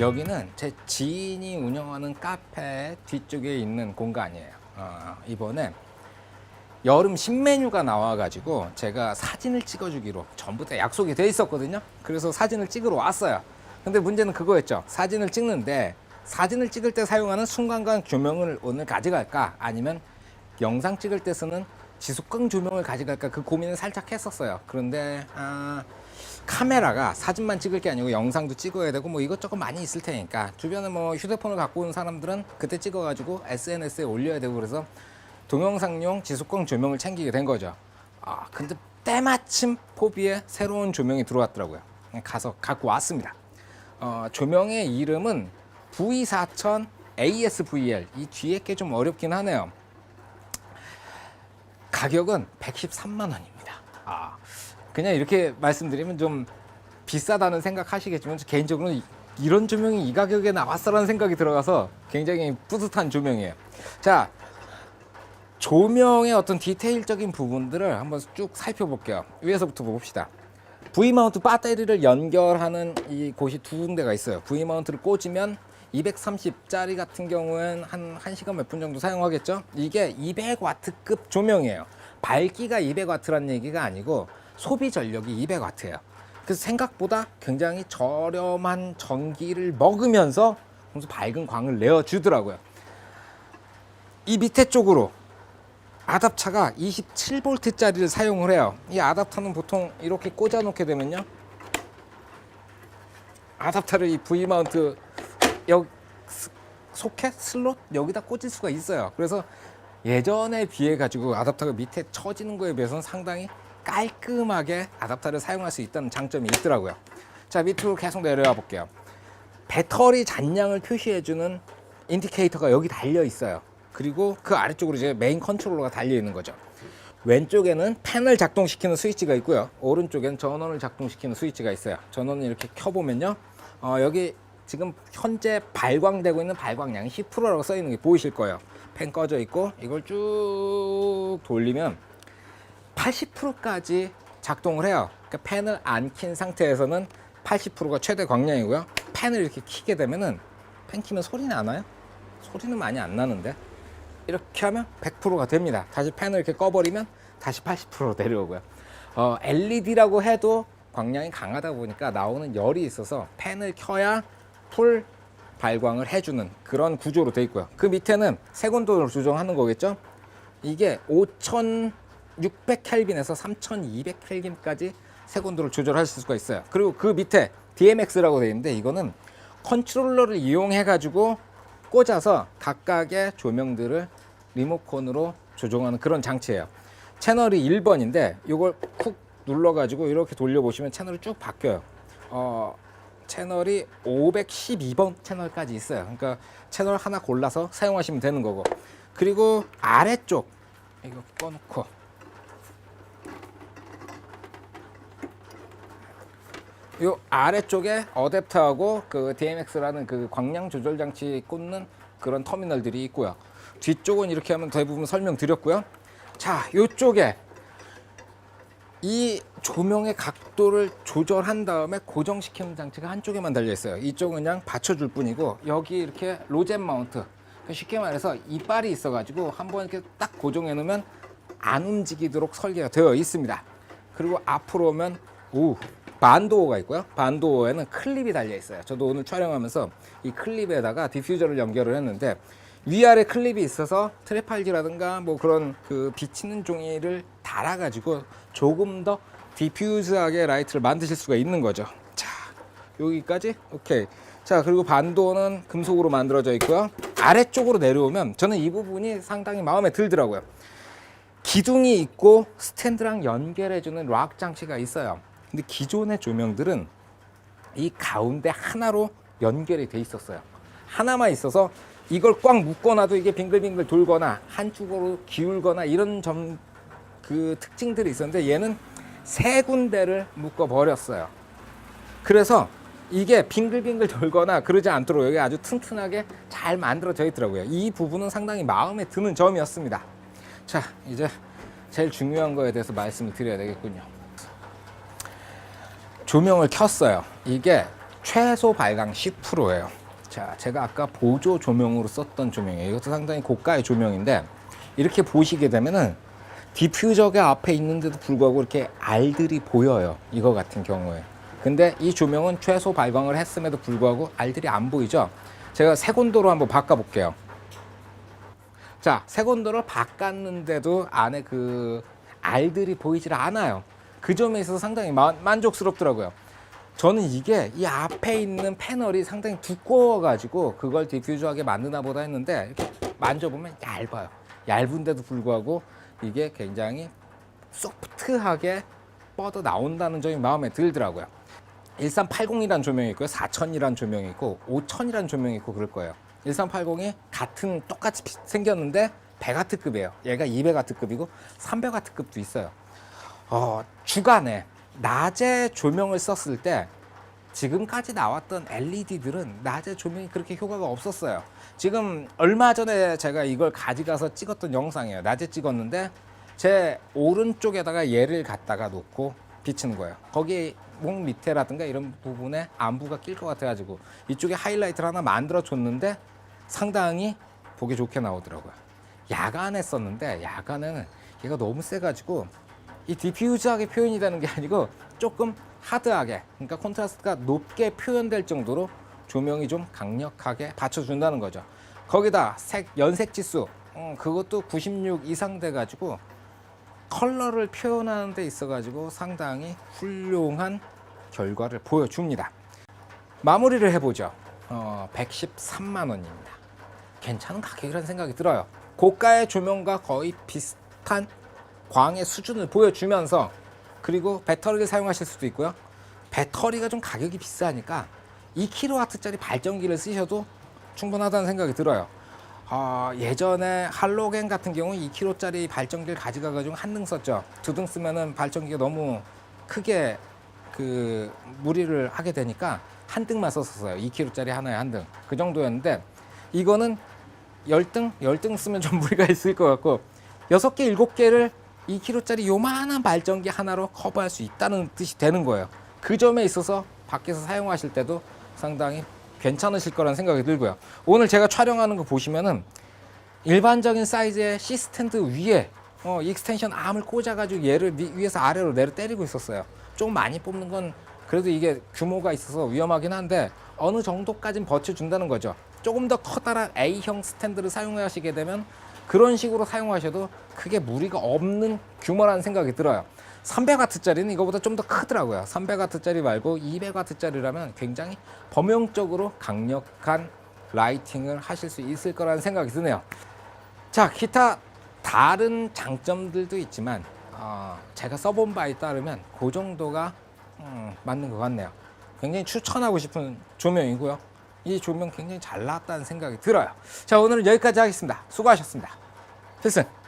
여기는 제 지인이 운영하는 카페 뒤쪽에 있는 공간이에요. 어, 이번에 여름 신메뉴가 나와가지고 제가 사진을 찍어주기로 전부터 약속이 돼 있었거든요. 그래서 사진을 찍으러 왔어요. 근데 문제는 그거였죠. 사진을 찍는데 사진을 찍을 때 사용하는 순간광 조명을 오늘 가져갈까 아니면 영상 찍을 때 쓰는 지속광 조명을 가져갈까 그 고민을 살짝 했었어요. 그런데 아, 카메라가 사진만 찍을 게 아니고 영상도 찍어야 되고 뭐 이것저것 많이 있을 테니까 주변에 뭐 휴대폰을 갖고 온 사람들은 그때 찍어가지고 SNS에 올려야 되고 그래서 동영상용 지속광 조명을 챙기게 된 거죠. 아 근데 때마침 포비에 새로운 조명이 들어왔더라고요. 가서 갖고 왔습니다. 어, 조명의 이름은 V4000 ASVL 이 뒤에 게 좀 어렵긴 하네요. 가격은 113만 원입니다. 아, 그냥 이렇게 말씀드리면 좀 비싸다는 생각하시겠지만 이- 이런 조명이 이 가격에 나왔어라는 생각이 들어가서 굉장히 뿌듯한 조명이에요. 자, 조명의 어떤 디테일적인 부분들을 한번 쭉 살펴볼게요. 위에서부터 봅시다. V 마운트 배터리를 연결하는 이 곳이 두 군데가 있어요. V 마운트를 꽂으면 230짜리 같은 경우엔 한 1시간 몇 분 정도 사용하겠죠? 이게 200와트급 조명이에요. 밝기가 200와트란 얘기가 아니고 소비 전력이 200와트예요. 그래서 생각보다 굉장히 저렴한 전기를 먹으면서 밝은 광을 내어주더라고요. 이 밑에 쪽으로 아답차가 27V짜리를 사용을 해요. 이 아답터는 보통 이렇게 꽂아 놓게 되면요. 아답터를 이 V 마운트 여 스- 소켓 슬롯 여기다 꽂을 수가 있어요. 그래서 예전에 비해 가지고 아답터가 밑에 처지는 거에 비해서는 상당히 깔끔하게 아답터를 사용할 수 있다는 장점이 있더라고요. 자 밑으로 계속 내려와 볼게요. 배터리 잔량을 표시해주는 인디케이터가 여기 달려 있어요. 그리고 그 아래쪽으로 이제 메인 컨트롤러가 달려 있는 거죠. 왼쪽에는 팬을 작동시키는 스위치가 있고요. 오른쪽에는 전원을 작동시키는 스위치가 있어요. 전원을 이렇게 켜보면요. 어, 여기 지금 현재 발광되고 있는 발광량이 10%라고 써 있는 게 보이실 거예요. 팬 꺼져 있고 이걸 쭉 돌리면 80%까지 작동을 해요. 그러니까 팬을 안 킨 상태에서는 80%가 최대 광량이고요. 팬을 이렇게 키게 되면은 팬 키면 소리 나나요? 소리는 많이 안 나는데 이렇게 하면 100%가 됩니다. 다시 팬을 이렇게 꺼버리면 다시 80%로 내려오고요. 어, LED라고 해도 광량이 강하다 보니까 나오는 열이 있어서 팬을 켜야 풀 발광을 해주는 그런 구조로 되어 있고요. 그 밑에는 색온도를 조정하는 거겠죠? 이게 5600켈빈에서 3200켈빈까지 색온도를 조절할 수가 있어요. 그리고 그 밑에 DMX라고 되어 있는데 이거는 컨트롤러를 이용해 가지고 꽂아서 각각의 조명들을 리모컨으로 조정하는 그런 장치예요. 채널이 1번인데 이걸 쿡 눌러 가지고 이렇게 돌려 보시면 채널이 쭉 바뀌어요. 어, 채널이 512번 채널까지 있어요. 그러니까 채널 하나 골라서 사용하시면 되는 거고. 그리고 아래쪽 이거 꺼놓고 요 아래쪽에 어댑터하고 그 DMX라는 그 광량 조절 장치 꽂는 그런 터미널들이 있고요. 뒤쪽은 이렇게 하면 대부분 설명드렸고요. 자, 요쪽에 이 조명의 각도를 조절한 다음에 고정시키는 장치가 한쪽에만 달려 있어요. 이쪽은 그냥 받쳐줄 뿐이고 여기 이렇게 로젠 마운트. 그러니까 쉽게 말해서 이빨이 있어가지고 한번 이렇게 딱 고정해 놓으면 안 움직이도록 설계가 되어 있습니다. 그리고 앞으로 오면 오 반도어가 있고요. 반도어에는 클립이 달려 있어요. 저도 오늘 촬영하면서 이 클립에다가 디퓨저를 연결을 했는데 위아래 클립이 있어서 트레팔지라든가 뭐 그런 그 비치는 종이를 달아가지고 조금 더 디퓨즈하게 라이트를 만드실 수가 있는 거죠. 자, 여기까지 오케이. 자, 그리고 반도는 금속으로 만들어져 있고요. 아래쪽으로 내려오면 저는 이 부분이 상당히 마음에 들더라고요. 기둥이 있고 스탠드랑 연결해주는 락 장치가 있어요. 근데 기존의 조명들은 이 가운데 하나로 연결이 돼 있었어요. 하나만 있어서 이걸 꽉 묶어놔도 이게 빙글빙글 돌거나 한쪽으로 기울거나 이런 점 그 특징들이 있었는데 얘는 세 군데를 묶어 버렸어요. 그래서 이게 빙글빙글 돌거나 그러지 않도록 여기 아주 튼튼하게 잘 만들어져 있더라고요. 이 부분은 상당히 마음에 드는 점이었습니다. 자, 이제 제일 중요한 거에 대해서 말씀을 드려야 되겠군요. 조명을 켰어요. 이게 최소 발광 10%예요. 자, 제가 아까 보조 조명으로 썼던 조명이에요. 이것도 상당히 고가의 조명인데 이렇게 보시게 되면은 디퓨저가 앞에 있는데도 불구하고 이렇게 알들이 보여요. 이거 같은 경우에. 근데 이 조명은 최소 발광을 했음에도 불구하고 알들이 안 보이죠? 제가 색온도로 한번 바꿔 볼게요. 자, 색온도를 바꿨는데도 안에 그 알들이 보이질 않아요. 그 점에 있어서 상당히 마- 만족스럽더라고요. 저는 이게 이 앞에 있는 패널이 상당히 두꺼워가지고 그걸 디퓨저하게 만드나 보다 했는데 이렇게 만져보면 얇아요. 얇은데도 불구하고 이게 굉장히 소프트하게 뻗어 나온다는 점이 마음에 들더라고요. 1380이라는 조명이 있고요. 4000이라는 조명이 있고 5000이라는 조명이 있고 그럴 거예요. 1380이 같은 똑같이 비- 생겼는데 100와트급이에요. 얘가 200와트급이고 300와트급도 있어요. 어, 주간에 낮에 조명을 썼을 때 지금까지 나왔던 LED들은 낮에 조명이 그렇게 효과가 없었어요. 지금 얼마 전에 제가 이걸 가져가서 찍었던 영상이에요. 낮에 찍었는데 제 오른쪽에다가 얘를 갖다가 놓고 비치는 거예요. 거기 목 밑에라든가 이런 부분에 안부가 낄 것 같아가지고 이쪽에 하이라이트를 하나 만들어 줬는데 상당히 보기 좋게 나오더라고요. 야간에 썼는데 야간에는 얘가 너무 세가지고 이 디퓨즈하게 표현이 되는 게 아니고 조금 하드하게 그러니까 콘트라스트가 높게 표현될 정도로 조명이 좀 강력하게 받쳐준다는 거죠. 거기다 색 연색 지수 음, 그것도 96 이상 돼 가지고 컬러를 표현하는 데 있어 가지고 상당히 훌륭한 결과를 보여줍니다. 마무리를 해보죠. 어, 113만 원입니다. 괜찮은 가격이라는 생각이 들어요. 고가의 조명과 거의 비슷한 광의 수준을 보여주면서 그리고 배터리를 사용하실 수도 있고요. 배터리가 좀 가격이 비싸니까 2kW짜리 발전기를 쓰셔도 충분하다는 생각이 들어요. 어, 예전에 할로겐 같은 경우 2kg짜리 발전기를 가져가가지고 한 등 썼죠. 두 등 쓰면은 발전기가 너무 크게 그 무리를 하게 되니까 한 등만 썼었어요. 2kg짜리 하나에 한 등. 그 정도였는데 이거는 열등 열등 쓰면 좀 무리가 있을 것 같고 여섯 개 일곱 개를 2kg짜리 요만한 발전기 하나로 커버할 수 있다는 뜻이 되는 거예요. 그 점에 있어서 밖에서 사용하실 때도 상당히 괜찮으실 거라는 생각이 들고요. 오늘 제가 촬영하는 거 보시면은 일반적인 사이즈의 C 스탠드 위에 어, 익스텐션 암을 꽂아가지고 얘를 위- 위에서 아래로 내려 때리고 있었어요. 좀 많이 뽑는 건 그래도 이게 규모가 있어서 위험하긴 한데 어느 정도까진 버텨준다는 거죠. 조금 더 커다란 A형 스탠드를 사용하시게 되면 그런 식으로 사용하셔도 크게 무리가 없는 규모라는 생각이 들어요. 300와트짜리는 이거보다 좀 더 크더라고요. 300와트짜리 말고 200와트짜리라면 굉장히 범용적으로 강력한 라이팅을 하실 수 있을 거라는 생각이 드네요. 자, 기타 다른 장점들도 있지만 어, 제가 써본 바에 따르면 그 정도가 음, 맞는 것 같네요. 굉장히 추천하고 싶은 조명이고요. 이 조명 굉장히 잘 나왔다는 생각이 들어요. 자, 오늘은 여기까지 하겠습니다. 수고하셨습니다. 先生。